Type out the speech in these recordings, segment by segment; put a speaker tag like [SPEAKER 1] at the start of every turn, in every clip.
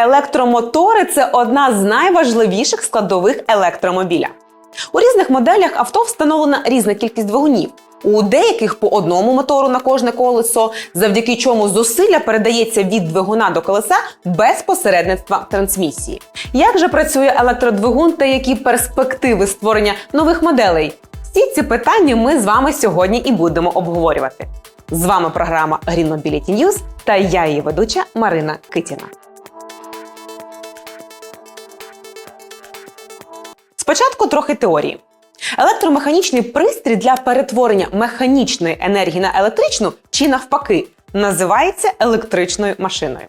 [SPEAKER 1] Електромотори це одна з найважливіших складових електромобіля. У різних моделях авто встановлена різна кількість двигунів. У деяких по одному мотору на кожне колесо, завдяки чому зусилля передається від двигуна до колеса без посередництва трансмісії. Як же працює електродвигун та які перспективи створення нових моделей? Всі ці питання ми з вами сьогодні і будемо обговорювати. З вами програма Green Mobility News та я її ведуча Марина Китіна. Спочатку трохи теорії. Електромеханічний пристрій для перетворення механічної енергії на електричну чи навпаки називається електричною машиною.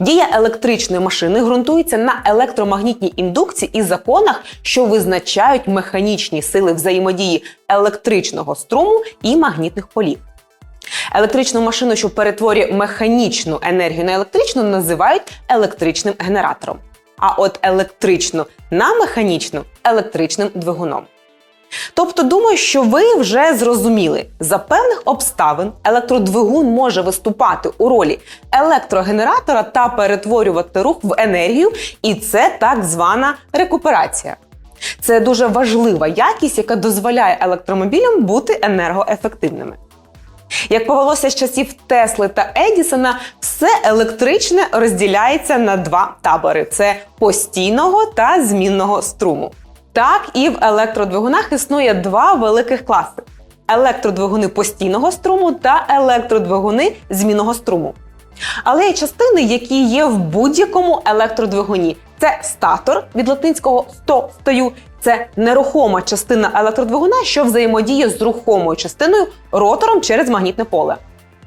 [SPEAKER 1] Дія електричної машини ґрунтується на електромагнітній індукції і законах, що визначають механічні сили взаємодії електричного струму і магнітних полів. Електричну машину, що перетворює механічну енергію на електричну, називають електричним генератором. А от електричну на механічну електричним двигуном. Тобто, думаю, що ви вже зрозуміли, за певних обставин електродвигун може виступати у ролі електрогенератора та перетворювати рух в енергію, і це так звана рекуперація. Це дуже важлива якість, яка дозволяє електромобілям бути енергоефективними. Як повелося з часів Тесли та Едісона, все електричне розділяється на два табори: це постійного та змінного струму. Так і в електродвигунах існує два великих класи: електродвигуни постійного струму та електродвигуни змінного струму. Але є частини, які є в будь-якому електродвигуні. Це статор від латинського сто стою. Це нерухома частина електродвигуна, що взаємодіє з рухомою частиною ротором через магнітне поле.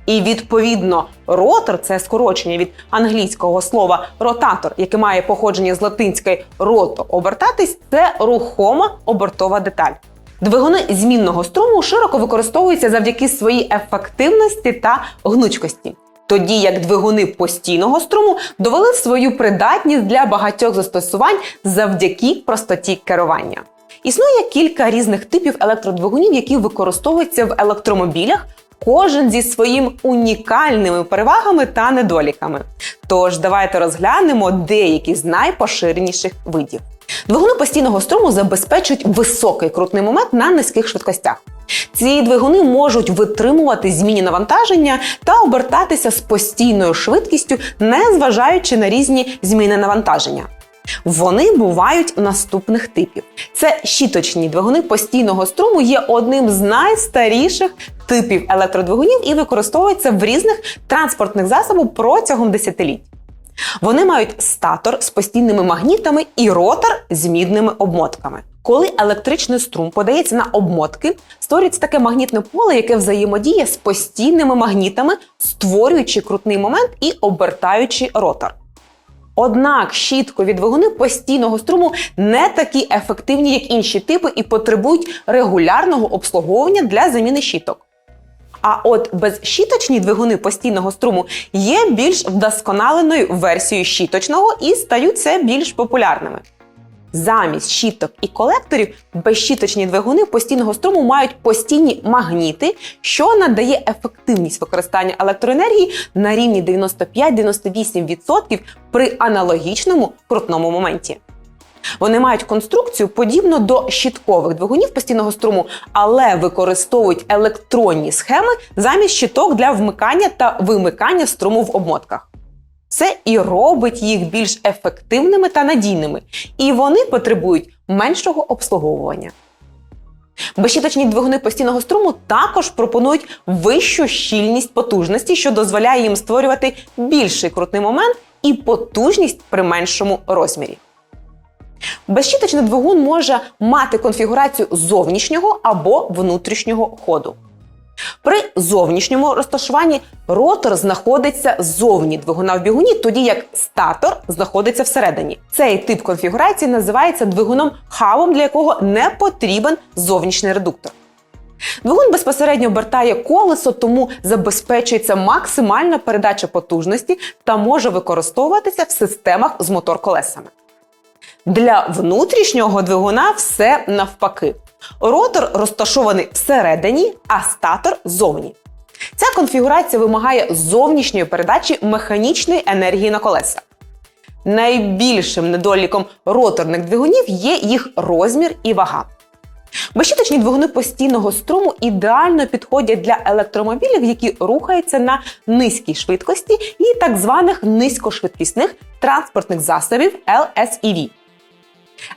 [SPEAKER 1] І відповідно ротор це скорочення від англійського слова ротатор, яке має походження з латинської рото обертатись, це рухома обертова деталь. Двигуни змінного струму широко використовуються завдяки своїй ефективності та гнучкості. Тоді як двигуни постійного струму довели свою придатність для багатьох застосувань завдяки простоті керування. Існує кілька різних типів електродвигунів, які використовуються в електромобілях, кожен зі своїм унікальними перевагами та недоліками. Тож давайте розглянемо деякі з найпоширеніших видів. Двигуни постійного струму забезпечують високий крутний момент на низьких швидкостях. Ці двигуни можуть витримувати зміні навантаження та обертатися з постійною швидкістю, не зважаючи на різні зміни навантаження. Вони бувають наступних типів: це щіточні двигуни постійного струму є одним з найстаріших типів електродвигунів і використовуються в різних транспортних засобах протягом десятиліть. Вони мають статор з постійними магнітами і ротор з мідними обмотками. Коли електричний струм подається на обмотки, створюється таке магнітне поле, яке взаємодіє з постійними магнітами, створюючи крутний момент і обертаючи ротор. Однак щіткові двигуни постійного струму не такі ефективні, як інші типи, і потребують регулярного обслуговування для заміни щіток. А от безщіточні двигуни постійного струму є більш вдосконаленою версією щіточного і стають все більш популярними. Замість щіток і колекторів безщіточні двигуни постійного струму мають постійні магніти, що надає ефективність використання електроенергії на рівні 95-98% при аналогічному крутному моменті. Вони мають конструкцію подібну до щиткових двигунів постійного струму, але використовують електронні схеми замість щиток для вмикання та вимикання струму в обмотках. Це і робить їх більш ефективними та надійними, і вони потребують меншого обслуговування. Безщіточні двигуни постійного струму також пропонують вищу щільність потужності, що дозволяє їм створювати більший крутний момент і потужність при меншому розмірі. Безщіточний двигун може мати конфігурацію зовнішнього або внутрішнього ходу. При зовнішньому розташуванні ротор знаходиться ззовні двигуна в бігуні, тоді як статор знаходиться всередині. Цей тип конфігурації називається двигуном хавом, для якого не потрібен зовнішній редуктор. Двигун безпосередньо обертає колесо, тому забезпечується максимальна передача потужності та може використовуватися в системах з мотор-колесами. Для внутрішнього двигуна все навпаки. Ротор розташований всередині, а статор зовні. Ця конфігурація вимагає зовнішньої передачі механічної енергії на колеса. Найбільшим недоліком роторних двигунів є їх розмір і вага. Безщіточні двигуни постійного струму ідеально підходять для електромобілів, які рухаються на низькій швидкості, і так званих низькошвидкісних транспортних засобів LSEV.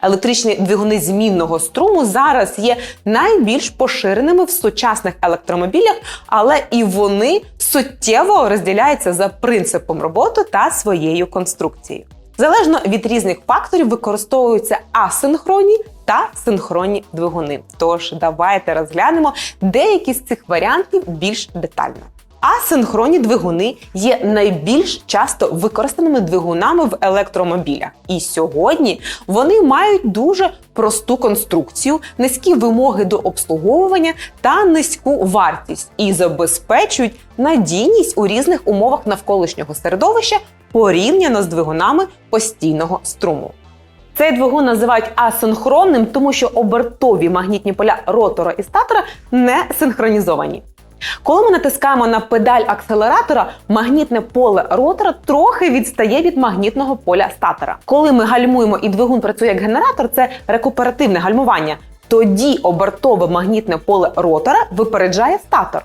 [SPEAKER 1] Електричні двигуни змінного струму зараз є найбільш поширеними в сучасних електромобілях, але і вони суттєво розділяються за принципом роботи та своєю конструкцією. Залежно від різних факторів використовуються асинхронні та синхронні двигуни. Тож давайте розглянемо деякі з цих варіантів більш детально. Асинхронні двигуни є найбільш часто використаними двигунами в електромобілях. І сьогодні вони мають дуже просту конструкцію, низькі вимоги до обслуговування та низьку вартість і забезпечують надійність у різних умовах навколишнього середовища порівняно з двигунами постійного струму. Цей двигун називають асинхронним, тому що обертові магнітні поля ротора і статора не синхронізовані. Коли ми натискаємо на педаль акселератора, магнітне поле ротора трохи відстає від магнітного поля статора. Коли ми гальмуємо і двигун працює як генератор, це рекуперативне гальмування. Тоді обертове магнітне поле ротора випереджає статор.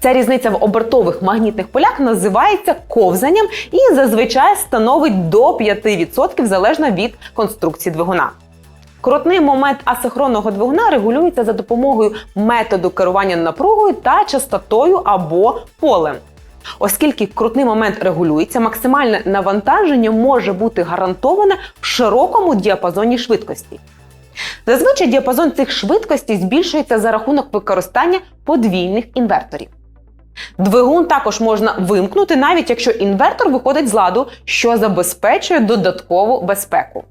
[SPEAKER 1] Ця різниця в обертових магнітних полях називається ковзанням і зазвичай становить до 5% залежно від конструкції двигуна. Крутний момент асинхронного двигуна регулюється за допомогою методу керування напругою та частотою або полем. Оскільки крутний момент регулюється, максимальне навантаження може бути гарантоване в широкому діапазоні швидкості. Зазвичай діапазон цих швидкостей збільшується за рахунок використання подвійних інверторів. Двигун також можна вимкнути, навіть якщо інвертор виходить з ладу, що забезпечує додаткову безпеку.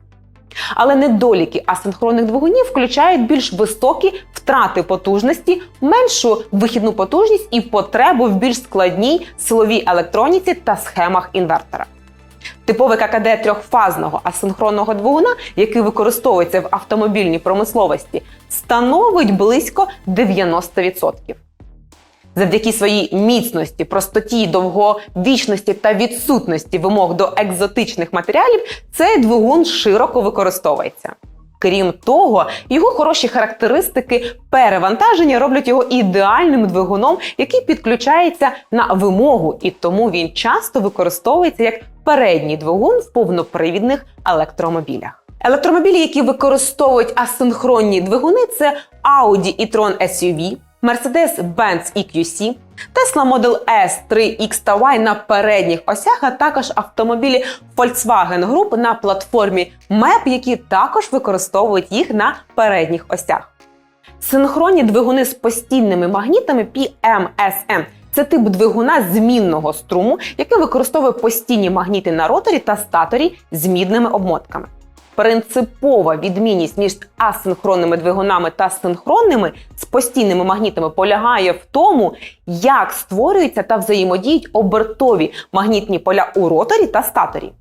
[SPEAKER 1] Але недоліки асинхронних двигунів включають більш високі втрати потужності, меншу вихідну потужність і потребу в більш складній силовій електроніці та схемах інвертора. Типовий ККД трьохфазного асинхронного двигуна, який використовується в автомобільній промисловості, становить близько 90%. Завдяки своїй міцності, простоті, довговічності та відсутності вимог до екзотичних матеріалів, цей двигун широко використовується. Крім того, його хороші характеристики перевантаження роблять його ідеальним двигуном, який підключається на вимогу, і тому він часто використовується як передній двигун в повнопривідних електромобілях. Електромобілі, які використовують асинхронні двигуни, це Audi e-tron SUV, Mercedes-Benz EQC, Tesla Model S 3X та Y на передніх осях, а також автомобілі Volkswagen Group на платформі MEP, які також використовують їх на передніх осях. Синхронні двигуни з постійними магнітами PMSM – це тип двигуна змінного струму, який використовує постійні магніти на роторі та статорі з мідними обмотками. Принципова відмінність між асинхронними двигунами та синхронними з постійними магнітами полягає в тому, як створюються та взаємодіють обертові магнітні поля у роторі та статорі.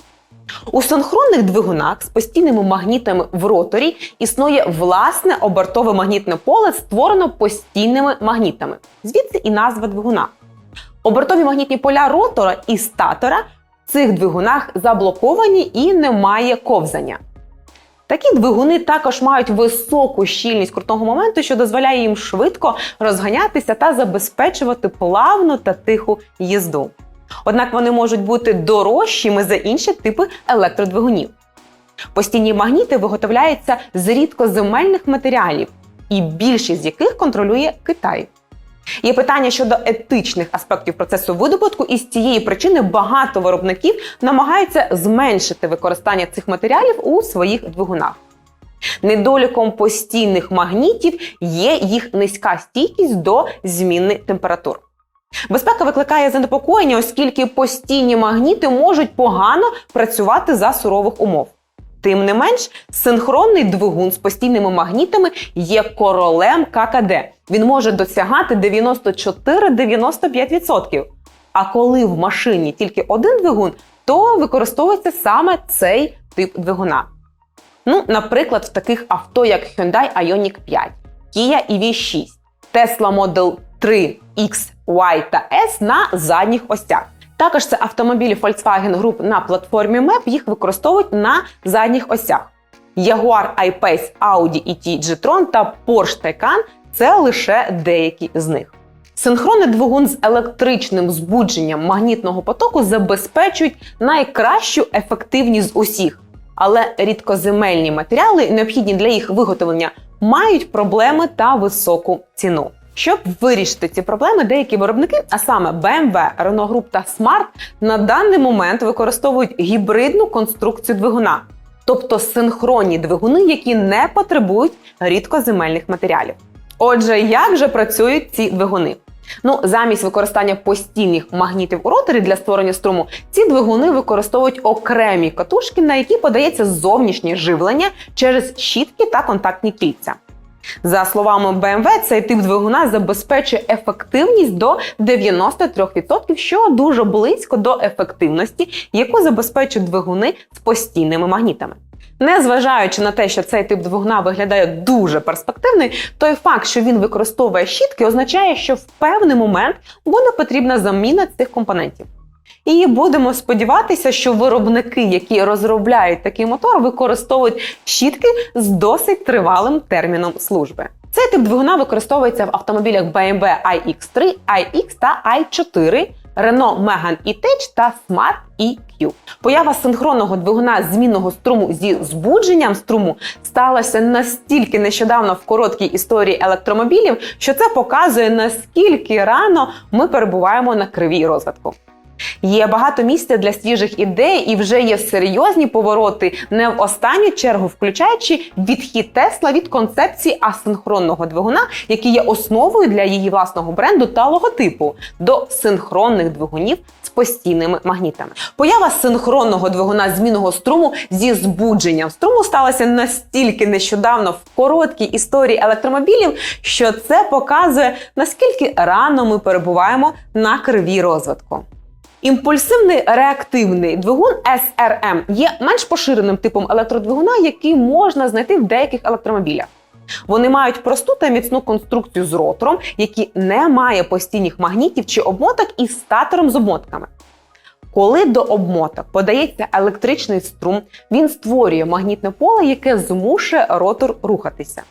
[SPEAKER 1] У синхронних двигунах з постійними магнітами в роторі існує власне обертове магнітне поле, створено постійними магнітами. Звідси і назва двигуна. Обертові магнітні поля ротора і статора в цих двигунах заблоковані і немає ковзання. Такі двигуни також мають високу щільність крутного моменту, що дозволяє їм швидко розганятися та забезпечувати плавну та тиху їзду. Однак вони можуть бути дорожчими за інші типи електродвигунів. Постійні магніти виготовляються з рідкоземельних матеріалів, і більшість з яких контролює Китай. Є питання щодо етичних аспектів процесу видобутку, і з цієї причини багато виробників намагаються зменшити використання цих матеріалів у своїх двигунах. Недоліком постійних магнітів є їх низька стійкість до зміни температур. Безпека викликає занепокоєння, оскільки постійні магніти можуть погано працювати за сурових умов. Тим не менш, синхронний двигун з постійними магнітами є королем ККД. Він може досягати 94-95%. А коли в машині тільки один двигун, то використовується саме цей тип двигуна. Ну, наприклад, в таких авто, як Hyundai Ioniq 5, Kia EV6, Tesla Model 3, X, Y та S на задніх осях. Також це автомобілі Volkswagen Group на платформі MEP, їх використовують на задніх осях. Jaguar I-Pace, Audi ET G-Tron та Porsche Taycan – це лише деякі з них. Синхронний двигун з електричним збудженням магнітного потоку забезпечують найкращу ефективність усіх, але рідкоземельні матеріали, необхідні для їх виготовлення, мають проблеми та високу ціну. Щоб вирішити ці проблеми, деякі виробники, а саме BMW, Renault Group та Smart, на даний момент використовують гібридну конструкцію двигуна, тобто синхронні двигуни, які не потребують рідкоземельних матеріалів. Отже, як же працюють ці двигуни? Ну, замість використання постійних магнітів у роторі для створення струму, ці двигуни використовують окремі катушки, на які подається зовнішнє живлення через щітки та контактні кільця. За словами BMW, цей тип двигуна забезпечує ефективність до 93%, що дуже близько до ефективності, яку забезпечують двигуни з постійними магнітами. Незважаючи на те, що цей тип двигуна виглядає дуже перспективний, той факт, що він використовує щітки, означає, що в певний момент буде потрібна заміна цих компонентів. І будемо сподіватися, що виробники, які розробляють такий мотор, використовують щітки з досить тривалим терміном служби. Цей тип двигуна використовується в автомобілях BMW iX3, iX та i4, Renault Megane E-Tech та Smart EQ. Поява синхронного двигуна змінного струму зі збудженням струму сталася настільки нещодавно в короткій історії електромобілів, що це показує наскільки рано ми перебуваємо на кривій розвитку. Є багато місця для свіжих ідей, і вже є серйозні повороти, не в останню чергу, включаючи відхід Тесла від концепції асинхронного двигуна, який є основою для її власного бренду та логотипу, до синхронних двигунів з постійними магнітами. Поява синхронного двигуна змінного струму зі збудженням струму сталася настільки нещодавно в короткій історії електромобілів, що це показує наскільки рано ми перебуваємо на кривій розвитку. Імпульсивний реактивний двигун SRM є менш поширеним типом електродвигуна, який можна знайти в деяких електромобілях. Вони мають просту та міцну конструкцію з ротором, який не має постійних магнітів чи обмоток із статором з обмотками. Коли до обмоток подається електричний струм, він створює магнітне поле, яке змушує ротор рухатися.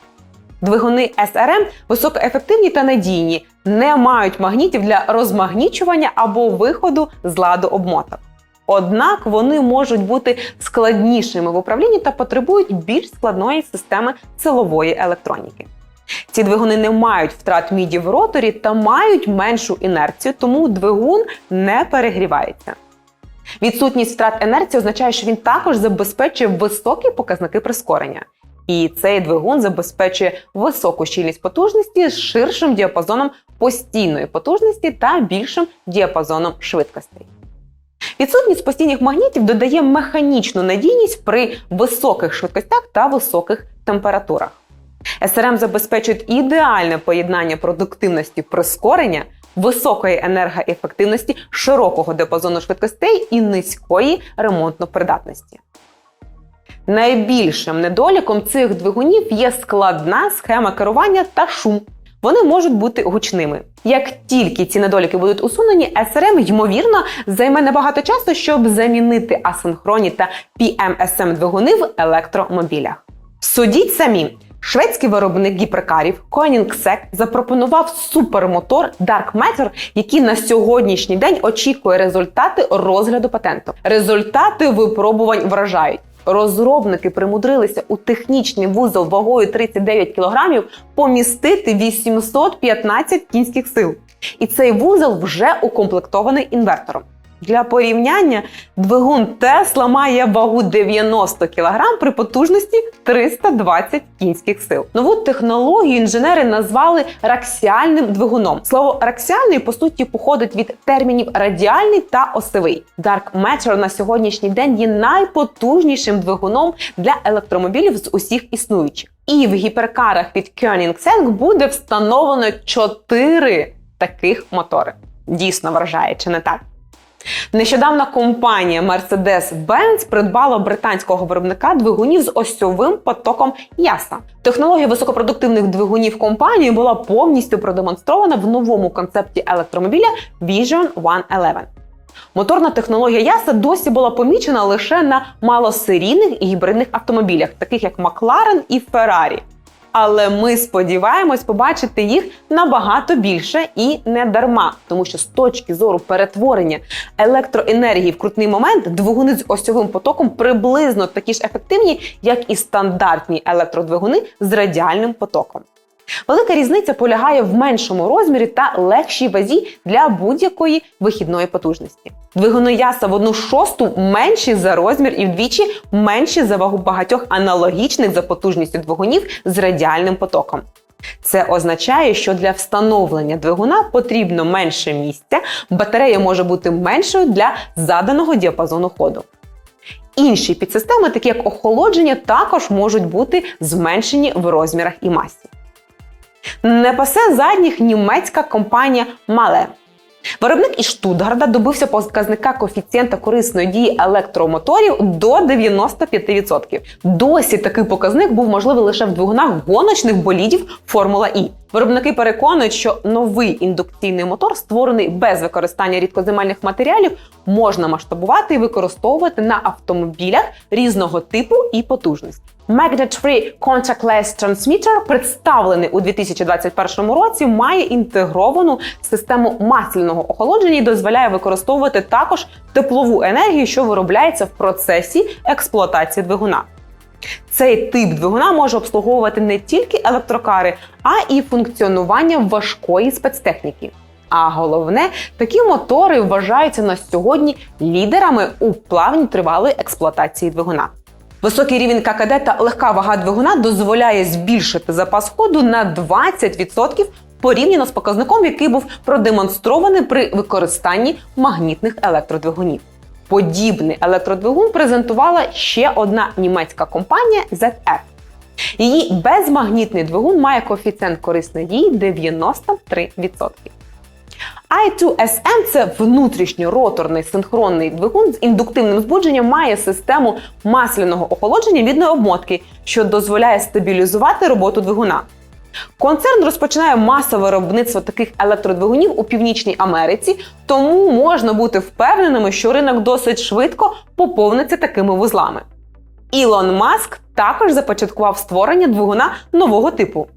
[SPEAKER 1] Двигуни SRM високоефективні та надійні, не мають магнітів для розмагнічування або виходу з ладу обмоток. Однак вони можуть бути складнішими в управлінні та потребують більш складної системи силової електроніки. Ці двигуни не мають втрат міді в роторі та мають меншу інерцію, тому двигун не перегрівається. Відсутність втрат енерції означає, що він також забезпечує високі показники прискорення. І цей двигун забезпечує високу щільність потужності з ширшим діапазоном постійної потужності та більшим діапазоном швидкостей. Відсутність постійних магнітів додає механічну надійність при високих швидкостях та високих температурах. СРМ забезпечують ідеальне поєднання продуктивності прискорення, високої енергоефективності, широкого діапазону швидкостей і низької ремонтно-придатності. Найбільшим недоліком цих двигунів є складна схема керування та шум. Вони можуть бути гучними. Як тільки ці недоліки будуть усунені, SRM, ймовірно, займе небагато часу, щоб замінити асинхронні та PMSM двигуни в електромобілях. Судіть самі. Шведський виробник гіперкарів Koenigsegg запропонував супермотор Dark Matter, який на сьогоднішній день очікує результати розгляду патенту. Результати випробувань вражають. Розробники примудрилися у технічний вузол вагою 39 кг помістити 815 кінських сил. І цей вузол вже укомплектований інвертором. Для порівняння двигун Тесла має вагу 90 кг при потужності 320 кінських сил. Нову технологію інженери назвали раксіальним двигуном. Слово раксіальний по суті походить від термінів радіальний та осевий. Dark Matter на сьогоднішній день є найпотужнішим двигуном для електромобілів з усіх існуючих. І в гіперкарах від Koenigsegg буде встановлено 4 таких мотори. Дійсно вражає, чи не так? Нещодавно компанія Mercedes-Benz придбала британського виробника двигунів з осьовим потоком яса. Технологія високопродуктивних двигунів компанії була повністю продемонстрована в новому концепті електромобіля Vision 111. Моторна технологія яса досі була помічена лише на малосерійних і гібридних автомобілях, таких як Макларен і Феррарі. Але ми сподіваємось побачити їх набагато більше і не дарма, тому що з точки зору перетворення електроенергії в крутний момент двигуни з осьовим потоком приблизно такі ж ефективні, як і стандартні електродвигуни з радіальним потоком. Велика різниця полягає в меншому розмірі та легшій вазі для будь-якої вихідної потужності. Двигуни яса в одну шосту менші за розмір і вдвічі менші за вагу багатьох аналогічних за потужністю двигунів з радіальним потоком. Це означає, що для встановлення двигуна потрібно менше місця, батарея може бути меншою для заданого діапазону ходу. Інші підсистеми, такі як охолодження, також можуть бути зменшені в розмірах і масі. Не пасе задніх німецька компанія Мале. Виробник із Штутгарда добився показника коефіцієнта корисної дії електромоторів до 95%. Досі такий показник був можливий лише в двигунах гоночних болідів Формула І. Виробники переконують, що новий індукційний мотор, створений без використання рідкоземельних матеріалів, можна масштабувати і використовувати на автомобілях різного типу і потужності. Magnet Free Contactless Transmitter, представлений у 2021 році, має інтегровану систему масляного охолодження і дозволяє використовувати також теплову енергію, що виробляється в процесі експлуатації двигуна. Цей тип двигуна може обслуговувати не тільки електрокари, а і функціонування важкої спецтехніки. А головне, такі мотори вважаються на сьогодні лідерами у плавній тривалої експлуатації двигуна. Високий рівень ККД та легка вага двигуна дозволяє збільшити запас ходу на 20% порівняно з показником, який був продемонстрований при використанні магнітних електродвигунів. Подібний електродвигун презентувала ще одна німецька компанія ZF. Її безмагнітний двигун має коефіцієнт корисної дії 93%. i2SM – це внутрішньороторний синхронний двигун з індуктивним збудженням, має систему масляного охолодження відної обмотки, що дозволяє стабілізувати роботу двигуна. Концерн розпочинає масове виробництво таких електродвигунів у Північній Америці, тому можна бути впевненими, що ринок досить швидко поповниться такими вузлами. Ілон Маск також започаткував створення двигуна нового типу.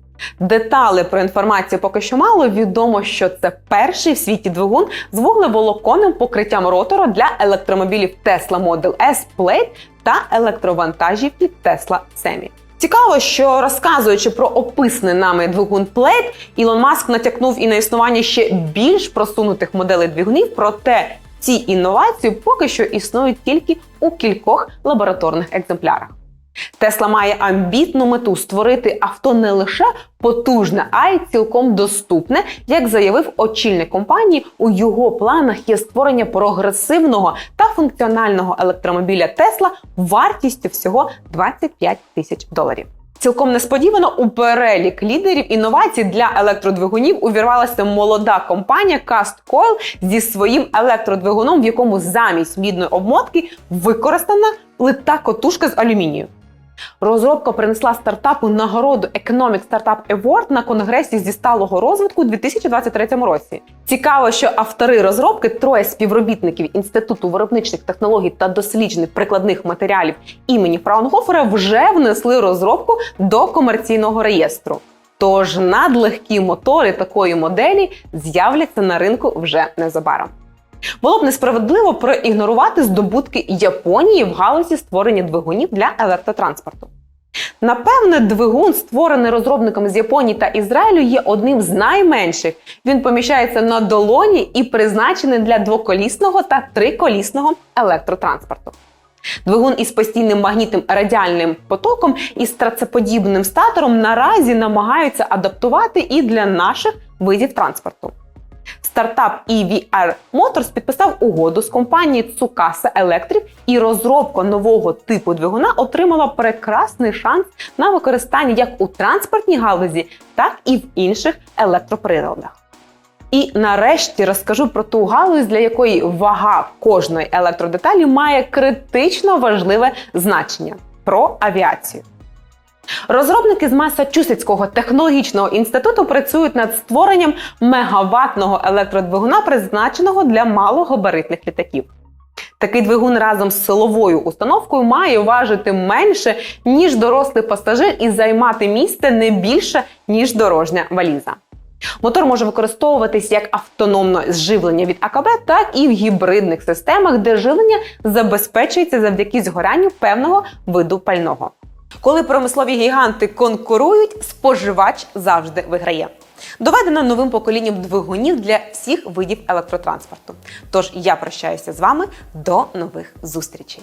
[SPEAKER 1] Детали про інформацію поки що мало. Відомо, що це перший в світі двигун з вуглеволоконним покриттям ротора для електромобілів Tesla Model S Plaid та електровантажівки Tesla Semi. Цікаво, що розказуючи про описаний нами двигун плейт, Ілон Маск натякнув і на існування ще більш просунутих моделей двигунів, проте ці інновації поки що існують тільки у кількох лабораторних екземплярах. Тесла має амбітну мету створити авто не лише потужне, а й цілком доступне, як заявив очільник компанії. У його планах є створення прогресивного та функціонального електромобіля Тесла вартістю всього 25 тисяч доларів. Цілком несподівано у перелік лідерів інновацій для електродвигунів увірвалася молода компанія Cast Coil зі своїм електродвигуном, в якому замість мідної обмотки використана плита котушка з алюмінію. Розробка принесла стартапу нагороду Economic Startup Award на конгресі зі сталого розвитку у 2023 році. Цікаво, що автори розробки троє співробітників Інституту виробничних технологій та досліджень прикладних матеріалів імені Фраунгофера вже внесли розробку до комерційного реєстру. Тож надлегкі мотори такої моделі з'являться на ринку вже незабаром. Було б несправедливо проігнорувати здобутки Японії в галузі створення двигунів для електротранспорту. Напевне, двигун, створений розробниками з Японії та Ізраїлю, є одним з найменших. Він поміщається на долоні і призначений для двоколісного та триколісного електротранспорту. Двигун із постійним магнітним радіальним потоком і страцеподібним статором наразі намагаються адаптувати і для наших видів транспорту. Стартап EVR Motors підписав угоду з компанією Tsukasa Electric і розробка нового типу двигуна отримала прекрасний шанс на використання як у транспортній галузі, так і в інших електроприладах. І нарешті розкажу про ту галузь, для якої вага кожної електродеталі має критично важливе значення про авіацію. Розробники з Масачусетського технологічного інституту працюють над створенням мегаватного електродвигуна, призначеного для малогабаритних літаків. Такий двигун разом з силовою установкою має важити менше, ніж дорослий пасажир, і займати місце не більше, ніж дорожня валіза. Мотор може використовуватись як автономне живлення від АКБ, так і в гібридних системах, де живлення забезпечується завдяки згоранню певного виду пального. Коли промислові гіганти конкурують, споживач завжди виграє. Доведено новим поколінням двигунів для всіх видів електротранспорту. Тож я прощаюся з вами до нових зустрічей.